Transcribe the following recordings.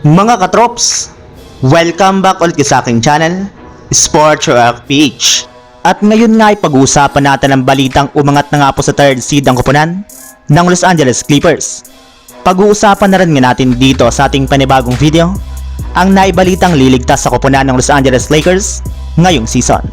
Mga katrops, welcome back ulit sa aking channel, Sports Rock PH. At ngayon nga ay pag-uusapan natin ang balitang umangat na nga po sa third seed ang kupunan ng Los Angeles Clippers. Pag-uusapan na rin nga natin dito sa ating panibagong video ang naibalitang liligtas sa kupunan ng Los Angeles Lakers ngayong season.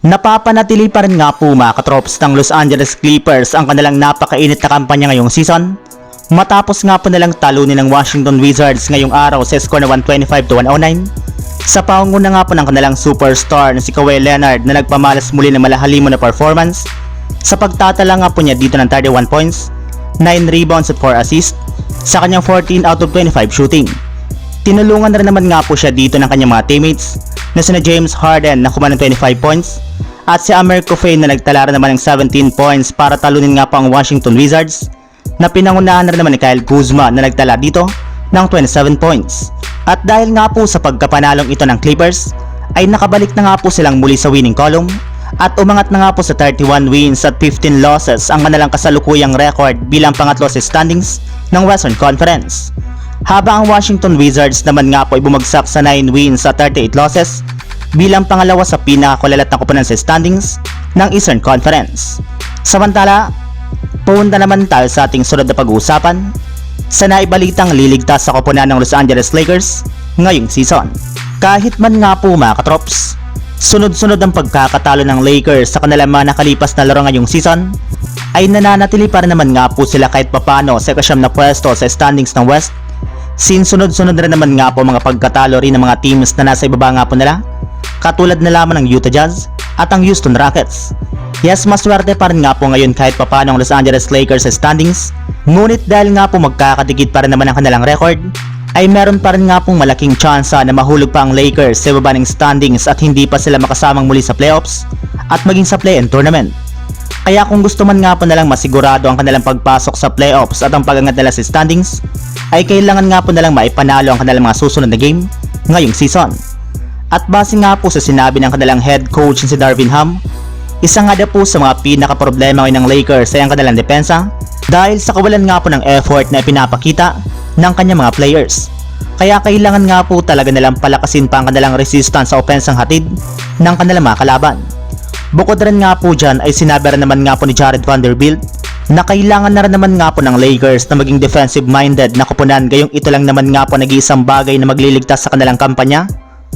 Napapanatili pa rin nga po mga katrops ng Los Angeles Clippers ang kanilang napakainit na kampanya ngayong season matapos nga po nilang talunin ng Washington Wizards ngayong araw sa score na 125 to 109 sa pangunguna nga po ng kanilang superstar na si Kawhi Leonard na nagpamalas muli ng malahalimo na performance sa pagtatala nga po niya dito ng 31 points, 9 rebounds at 4 assists sa kanyang 14 out of 25 shooting. Tinulungan na rin naman nga po siya dito ng kanyang mga teammates na sina James Harden na kumanan 25 points at si Amer Coffey na nagtala naman ng 17 points para talunin nga po ang Washington Wizards na pinangunahan na naman ni Kyle Kuzma na nagtala dito ng 27 points. At dahil nga po sa pagkapanalong ito ng Clippers ay nakabalik na nga po silang muli sa winning column at umangat na nga po sa 31 wins at 15 losses ang kanilang kasalukuyang record bilang pangatlo sa standings ng Western Conference. Habang ang Washington Wizards naman nga po ay bumagsak sa 9 wins at 38 losses bilang pangalawa sa pinakakulalat na kupunan sa standings ng Eastern Conference. Samantala, punta naman tayo sa ating sunod na pag-uusapan sa naibalitang liligtas sa koponan ng Los Angeles Lakers ngayong season. Kahit man nga po mga katrops, sunod-sunod ang pagkakatalo ng Lakers sa kanilang mga nakalipas na laro ngayong season, ay nananatili pa rin naman nga po sila kahit papano sa kasyam na pwesto sa standings ng West. Since sunod-sunod rin naman nga po mga pagkatalo rin ng mga teams na nasa ibaba nga po nila, katulad na lamang ng Utah Jazz at ang Houston Rockets. Yes, maswerte pa rin nga po ngayon kahit papano ang Los Angeles Lakers sa standings, ngunit dahil nga po magkakadikit pa rin naman ang kanilang record, ay meron pa rin nga pong malaking tsansa na mahulog pa ang Lakers sa baba ng standings at hindi pa sila makasamang muli sa playoffs at maging sa play-in tournament. Kaya kung gusto man nga po nalang masigurado ang kanilang pagpasok sa playoffs at ang pagangat nila sa standings, ay kailangan nga po nalang maipanalo ang kanilang mga susunod na game ngayong season. At base nga po sa sinabi ng kanilang head coach si Darvin Ham, isa nga daw po sa mga pinaka-problema ngayon ng Lakers ay ang kanilang depensa dahil sa kawalan nga po ng effort na ipinapakita ng kanyang mga players. Kaya kailangan nga po talaga nilang palakasin pa ang kanilang resistance sa opensang hatid ng kanilang mga kalaban. Bukod rin nga po dyan ay sinabi rin naman nga po ni Jared Vanderbilt na kailangan na rin naman nga po ng Lakers na maging defensive-minded na kupunan gayong ito lang naman nga po nag-iisang bagay na magliligtas sa kanilang kampanya